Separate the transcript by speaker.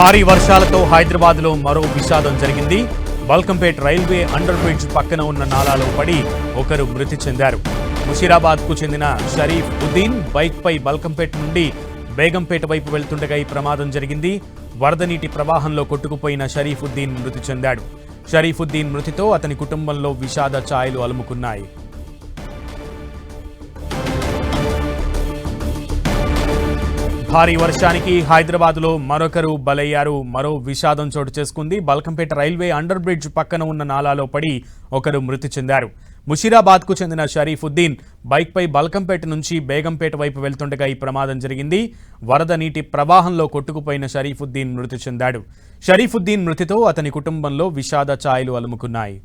Speaker 1: భారీ వర్షాలతో హైదరాబాద్లో మరో విషాదం జరిగింది. బల్కంపేట్ రైల్వే అండర్ బ్రిడ్జ్ పక్కన ఉన్న నాలాలో పడి ఒకరు మృతి చెందారు. ముషీరాబాద్కు చెందిన షరీఫ్ ఉద్దీన్ బైక్పై బల్కంపేట్ నుండి బేగంపేట వైపు వెళ్తుండగా ఈ ప్రమాదం జరిగింది. వరద నీటి ప్రవాహంలో కొట్టుకుపోయిన షరీఫ్ ఉద్దీన్ మృతి చెందాడు. షరీఫ్ ఉద్దీన్ మృతితో అతని కుటుంబంలో విషాద ఛాయలు అలుముకున్నాయి. భారీ వర్షానికి హైదరాబాద్లో మరొకరు బలయ్యారు. మరో విషాదం చోటు చేసుకుంది. బల్కంపేట రైల్వే అండర్ బ్రిడ్జ్ పక్కన ఉన్న నాలాలో పడి ఒకరు మృతి చెందారు. ముషీరాబాద్కు చెందిన షరీఫుద్దీన్ బైక్పై బల్కంపేట నుంచి బేగంపేట వైపు వెళ్తుండగా ఈ ప్రమాదం జరిగింది. వరద నీటి ప్రవాహంలో కొట్టుకుపోయిన షరీఫుద్దీన్ మృతి చెందాడు. షరీఫుద్దీన్ మృతితో అతని కుటుంబంలో విషాద ఛాయలు అలుముకున్నాయి.